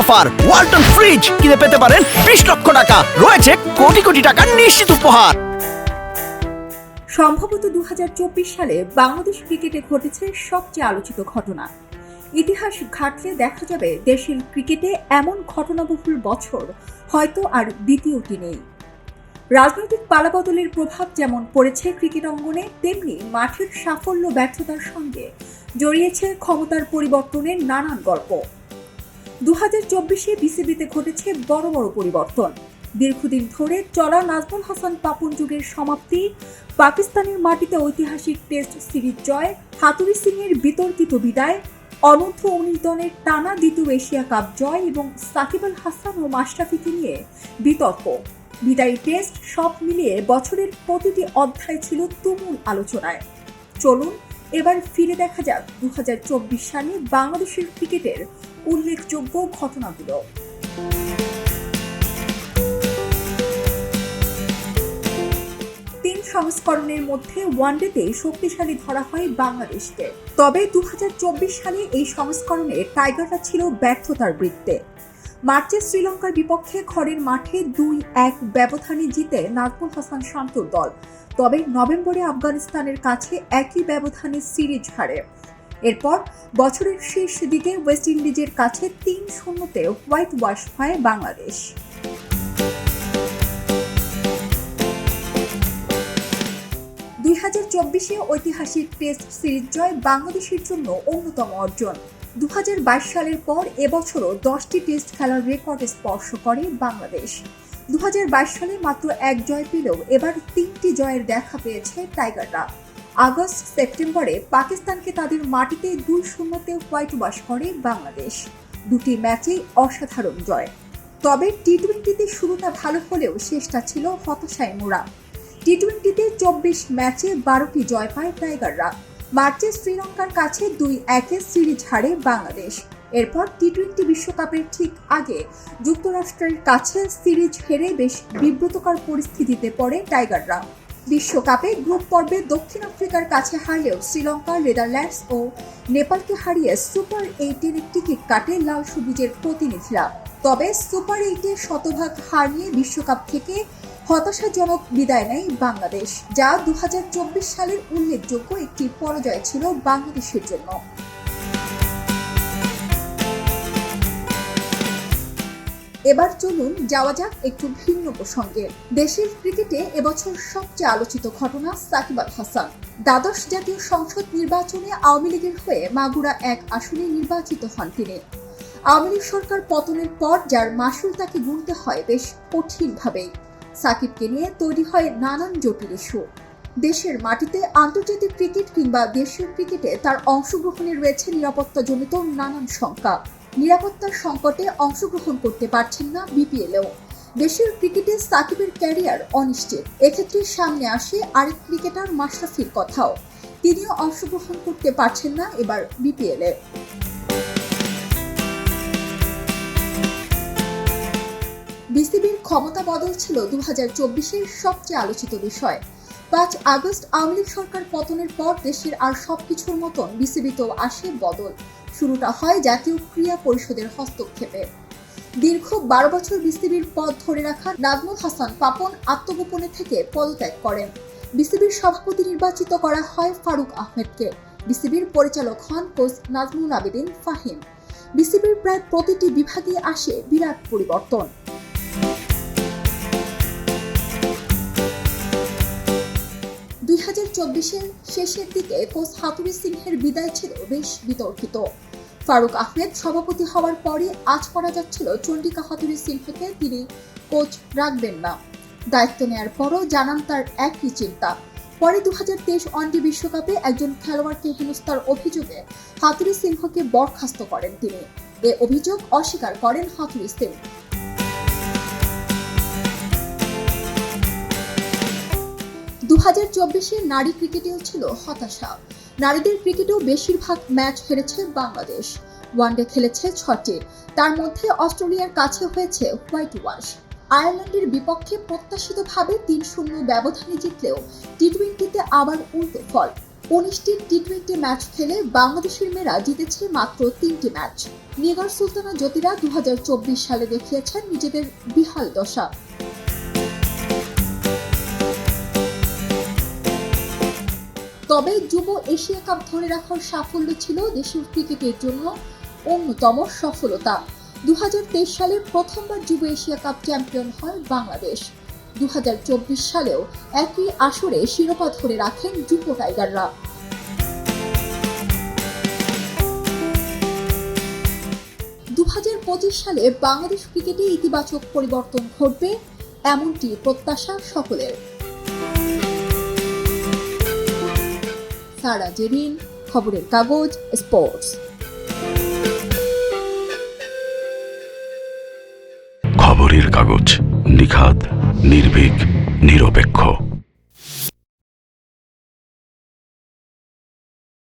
Offer. Walton fridge কিনে পেতে পারেন বিশ লক্ষ টাকা। রয়েছে কোটি কোটি টাকার নিশ্চিত উপহার। সম্ভবত দুহাজার চব্বিশ সালে বাংলাদেশ ক্রিকেটে ঘটেছে সবচেয়ে আলোচিত ঘটনা। ইতিহাস ঘাটলে দেখা যাবে দেশের ক্রিকেটে এমন ঘটনাবহুল বছর হয়তো আর দ্বিতীয়টি নেই। রাজনৈতিক পালাবদলের প্রভাব যেমন পড়েছে ক্রিকেট অঙ্গনে, তেমনি মাঠের সাফল্য ব্যর্থতার সঙ্গে জড়িয়েছে ক্ষমতার পরিবর্তনের নানান গল্প। দু হাজার চব্বিশে বিসিবিতে ঘটেছে বড় বড় পরিবর্তন। দীর্ঘদিন ধরে চলা নাজমুল হাসান পাপন যুগের সমাপ্তি, পাকিস্তানের মাটিতে ঐতিহাসিক টেস্ট সিরিজ জয় হাতুরি সিং এর বিতর্কিত বিদায়, অনূর্ধ্ব উনিশ দলের টানা দ্বিতীয় এশিয়া কাপ জয় এবং সাকিব আল হাসান ও মাশরাফিকে নিয়ে বিতর্ক। বিদায়ী টেস্ট সব মিলিয়ে বছরের প্রতিটি অধ্যায় ছিল তুমুল আলোচনায়। চলুন এবার ফিরে দেখা যাক দু সালে বাংলাদেশের ক্রিকেটের উল্লেখযোগ্য ঘটনাগুলো। তিন সংস্করণের মধ্যে ওয়ানডেতে শক্তিশালী ধরা হয় বাংলাদেশকে। তবে দু হাজার চব্বিশ সালে এই সংস্করণে টাইগাররা ছিল ব্যর্থতার বৃত্তে। মার্চে শ্রীলঙ্কার বিপক্ষে খড়ের মাঠে দুই এক ব্যবধানে জিতে নাজমুল হাসান শান্তর দল। তবে নভেম্বরে আফগানিস্তানের কাছে একই ব্যবধানে সিরিজ হারে। এরপর বছরের শেষ দিকে ওয়েস্ট ইন্ডিজের কাছে তিন শূন্যতে হোয়াইট ওয়াশ হয় বাংলাদেশ। দুই হাজার চব্বিশে ঐতিহাসিক টেস্ট সিরিজ জয় বাংলাদেশের জন্য অন্যতম অর্জন। দু হাজার বাইশ সালের পর এবছরও দশটি টেস্ট খেলার রেকর্ড স্পর্শ করে বাংলাদেশ। দুহাজার বাইশ সালে মাত্র এক জয় পেলেও এবার তিনটি জয়ের দেখা পেয়েছে টাইগাররা। আগস্ট, সেপ্টেম্বরে পাকিস্তানকে তাদের মাটিতে দুই শূন্যতে হোয়াইট ওয়াশ করে বাংলাদেশ। দুটি ম্যাচেই অসাধারণ জয়। তবে টি টোয়েন্টিতে শুরুটা ভালো হলেও শেষটা ছিল হতাশায় মোড়া। টি টোয়েন্টিতে চব্বিশ ম্যাচে বারোটি জয় পায় টাইগাররা। মার্চে শ্রীলঙ্কার কাছে দুই একে সিরিজ হারে বাংলাদেশ। এরপর টি টোয়েন্টি বিশ্বকাপের ঠিক আগে যুক্তরাষ্ট্রের কাছে সিরিজ হেরে বেশ বিব্রতকর পরিস্থিতিতে পড়ে টাইগাররা। বিশ্বকাপে গ্রুপ পর্বে দক্ষিণ আফ্রিকার কাছে হারলেও শ্রীলঙ্কা, নেদারল্যান্ডস ও নেপালকে হারিয়ে সুপার এইটের টিকিট কাটে লাল সবুজের প্রতিনিধিরা। তবে সুপার এইটে শতভাগ হারিয়ে বিশ্বকাপ থেকে হতাশাজনক বিদায় নেয় বাংলাদেশ, যা দুহাজার চব্বিশ সালের উল্লেখযোগ্য একটি পরাজয় ছিল বাংলাদেশের জন্য। এবার চলুন যাওয়া যাক একটু ভিন্ন প্রসঙ্গে। দেশের ক্রিকেটে এবছর সবচেয়ে আলোচিত ঘটনা সাকিব আল হাসান। দ্বাদশ জাতীয় সংসদ নির্বাচনে আওয়ামী লীগের হয়ে মাগুরা এক আসনে নির্বাচিত হন তিনি। আওয়ামী লীগ সরকার পতনের পর যার মাসুল তাকে গুনতে হয় বেশ কঠিনভাবেই। সাকিবকে নিয়ে তৈরি হয় নানান জটিল ইস্যু দেশের মাটিতে আন্তর্জাতিক ক্রিকেট কিংবা দেশীয় ক্রিকেটে তার অংশগ্রহণে রয়েছে নিরাপত্তাজনিত নানান শঙ্কা। নিরাপত্তার সংকটে অংশগ্রহণ করতে পারছেন না বিপিএলেও। দেশের ক্রিকেটে সাকিবের ক্যারিয়ার অনিশ্চিত। এক্ষেত্রে সামনে আসে আরেক ক্রিকেটার মাশরাফির কথাও। তিনিও অংশগ্রহণ করতে পারছেন না এবার বিপিএলে। বিসিবির ক্ষমতা বদল ছিল দু হাজার চব্বিশের সবচেয়ে আলোচিত বিষয়। পাঁচ আগস্ট আওয়ামী লীগ সরকার পতনের পর দেশের আর সবকিছুর মতন বিসিবিতেও আসে বদল। শুরুটা হয় জাতীয় ক্রীড়া পরিষদের হস্তক্ষেপে। দীর্ঘ বারো বছর বিসিবির পদ ধরে রাখা নাজমুল হাসান পাপন আত্মগোপনে থেকে পদত্যাগ করেন। বিসিবির সভাপতি নির্বাচিত করা হয় ফারুক আহমেদকে। বিসিবির পরিচালক হন কোচ নাজমুল আবেদিন ফাহিম। বিসিবির প্রায় প্রতিটি বিভাগে আসে বিরাট পরিবর্তন। চব্বিশের শেষের দিকে কোচ হাতুরি সিংহের বিদায় ছিল বেশ বিতর্কিত। ফারুক আহমেদ সভাপতি হওয়ার পরই আজ করা যাচ্ছিল চন্ডিকা হাতুরি সিংহকে তিনি কোচ রাখবেন না। দায়িত্ব নেয়ার পরও জানান তার একই চিন্তা। পরে দু হাজার তেইশ ওয়ানডে বিশ্বকাপে একজন খেলোয়াড়কে হেনস্থার অভিযোগে হাতুরি সিংহকে বরখাস্ত করেন তিনি। এ অভিযোগ অস্বীকার করেন হাতুরি সিং হাজার চব্বিশে নারী ক্রিকেটেও ছিল হতাশা। নারীদের ক্রিকেটেও বেশিরভাগ ম্যাচ হেরেছে বাংলাদেশ। ওয়ানডে খেলেছে ছটি। তার মধ্যে অস্ট্রেলিয়ার কাছে হয়েছে হোয়াইট ওয়াশ। আয়ারল্যান্ডের বিপক্ষে প্রত্যাশিতভাবে তিন শূন্য ব্যবধানে জিতলেও টি টোয়েন্টিতে আবার উল্টো ফল। উনিশটি টি টোয়েন্টি ম্যাচ খেলে বাংলাদেশের মেয়েরা জিতেছে মাত্র তিনটি ম্যাচ। নিগার সুলতানা জ্যোতিরা দু হাজার চব্বিশ সালে দেখিয়েছেন নিজেদের বিহাল দশা। তবে যুব এশিয়া কাপ ধরে রাখার সাফল্য ছিল দেশের ক্রিকেটের জন্য অন্যতম সফলতা। দু হাজার তেইশ সালে প্রথমবার যুব এশিয়া কাপ চ্যাম্পিয়ন হয় বাংলাদেশ। দু হাজার চব্বিশ সালেও একই আসরে শিরোপা ধরে রাখেন যুব টাইগাররা। দু হাজার পঁচিশ সালে বাংলাদেশ ক্রিকেটে ইতিবাচক পরিবর্তন ঘটবে, এমনটি প্রত্যাশা সকলের। সারা জেরিন খবরের কাগজ স্পোর্টস খবরের কাগজ নিখাত নির্ভীক নিরপেক্ষ।